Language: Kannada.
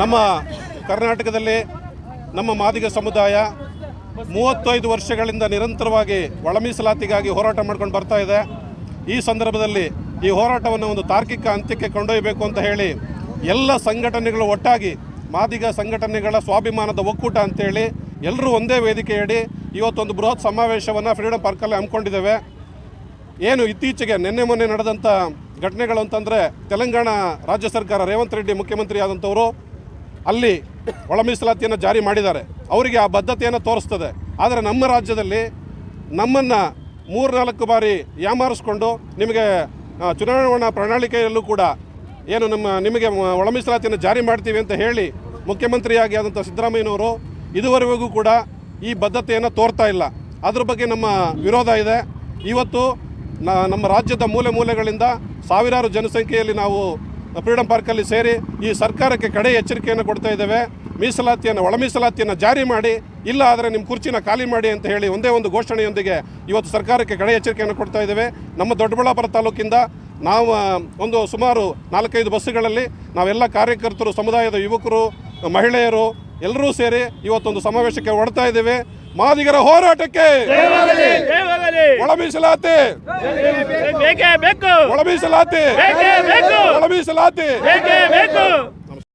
ನಮ್ಮ ಕರ್ನಾಟಕದಲ್ಲಿ ನಮ್ಮ ಮಾದಿಗ ಸಮುದಾಯ ಮೂವತ್ತೈದು ವರ್ಷಗಳಿಂದ ನಿರಂತರವಾಗಿ ಒಳ ಮೀಸಲಾತಿಗಾಗಿ ಹೋರಾಟ ಮಾಡ್ಕೊಂಡು ಬರ್ತಾ ಇದೆ. ಈ ಸಂದರ್ಭದಲ್ಲಿ ಈ ಹೋರಾಟವನ್ನು ಒಂದು ತಾರ್ಕಿಕ ಅಂತ್ಯಕ್ಕೆ ಕೊಂಡೊಯ್ಯಬೇಕು ಅಂತ ಹೇಳಿ ಎಲ್ಲ ಸಂಘಟನೆಗಳು ಒಟ್ಟಾಗಿ ಮಾದಿಗ ಸಂಘಟನೆಗಳ ಸ್ವಾಭಿಮಾನದ ಒಕ್ಕೂಟ ಅಂತೇಳಿ ಎಲ್ಲರೂ ಒಂದೇ ವೇದಿಕೆಯಡಿ ಇವತ್ತೊಂದು ಬೃಹತ್ ಸಮಾವೇಶವನ್ನು ಫ್ರೀಡಮ್ ಪಾರ್ಕಲ್ಲಿ ಹಮ್ಮಿಕೊಂಡಿದ್ದೇವೆ. ಏನು ಇತ್ತೀಚೆಗೆ ನಿನ್ನೆ ಮೊನ್ನೆ ನಡೆದಂಥ ಘಟನೆಗಳು ಅಂತಂದರೆ ತೆಲಂಗಾಣ ರಾಜ್ಯ ಸರ್ಕಾರ ರೇವಂತ್ ರೆಡ್ಡಿ ಮುಖ್ಯಮಂತ್ರಿ ಆದಂಥವರು ಅಲ್ಲಿ ಒಳ ಮೀಸಲಾತಿಯನ್ನು ಜಾರಿ ಮಾಡಿದ್ದಾರೆ. ಅವರಿಗೆ ಆ ಬದ್ಧತೆಯನ್ನು ತೋರಿಸ್ತದೆ. ಆದರೆ ನಮ್ಮ ರಾಜ್ಯದಲ್ಲಿ ನಮ್ಮನ್ನು ಮೂರ್ನಾಲ್ಕು ಬಾರಿ ಯಾಮಾರಿಸ್ಕೊಂಡು ನಿಮಗೆ ಚುನಾವಣಾ ಪ್ರಣಾಳಿಕೆಯಲ್ಲೂ ಕೂಡ ಏನು ನಮ್ಮ, ನಿಮಗೆ ಒಳ ಮೀಸಲಾತಿಯನ್ನು ಜಾರಿ ಮಾಡ್ತೀವಿ ಅಂತ ಹೇಳಿ ಮುಖ್ಯಮಂತ್ರಿಯಾಗಿ ಆದಂಥ ಸಿದ್ದರಾಮಯ್ಯನವರು ಇದುವರೆಗೂ ಕೂಡ ಈ ಬದ್ಧತೆಯನ್ನು ತೋರ್ತಾ ಇಲ್ಲ. ಅದ್ರ ಬಗ್ಗೆ ನಮ್ಮ ವಿರೋಧ ಇದೆ. ಇವತ್ತು ನಮ್ಮ ರಾಜ್ಯದ ಮೂಲೆ ಮೂಲೆಗಳಿಂದ ಸಾವಿರಾರು ಜನಸಂಖ್ಯೆಯಲ್ಲಿ ನಾವು ಫ್ರೀಡಂ ಪಾರ್ಕಲ್ಲಿ ಸೇರಿ ಈ ಸರ್ಕಾರಕ್ಕೆ ಕಡೆ ಎಚ್ಚರಿಕೆಯನ್ನು ಕೊಡ್ತಾ ಇದ್ದೇವೆ. ಮೀಸಲಾತಿಯನ್ನು ಒಳ ಮೀಸಲಾತಿಯನ್ನು ಜಾರಿ ಮಾಡಿ, ಇಲ್ಲ ಆದರೆ ನಿಮ್ಮ ಕುರ್ಚಿನ ಖಾಲಿ ಮಾಡಿ ಅಂತ ಹೇಳಿ ಒಂದೇ ಒಂದು ಘೋಷಣೆಯೊಂದಿಗೆ ಇವತ್ತು ಸರ್ಕಾರಕ್ಕೆ ಕಡೆ ಎಚ್ಚರಿಕೆಯನ್ನು ಕೊಡ್ತಾ ಇದ್ದೇವೆ. ನಮ್ಮ ದೊಡ್ಡಬಳ್ಳಾಪುರ ತಾಲೂಕಿಂದ ನಾವು ಒಂದು ಸುಮಾರು ನಾಲ್ಕೈದು ಬಸ್ಸುಗಳಲ್ಲಿ ನಾವೆಲ್ಲ ಕಾರ್ಯಕರ್ತರು, ಸಮುದಾಯದ ಯುವಕರು, ಮಹಿಳೆಯರು ಎಲ್ಲರೂ ಸೇರಿ ಇವತ್ತೊಂದು ಸಮಾವೇಶಕ್ಕೆ ಹೊಡ್ತಾ ಇದ್ದೇವೆ. ಮಾದಿಗರ ಹೋರಾಟಕ್ಕೆ! ಒಳ ಮೀಸಲಾತಿ ಬೇಕೇ ಒಳ ಮೀಸಲಾತಿ ಒಳ ಮೀಸಲಾತಿ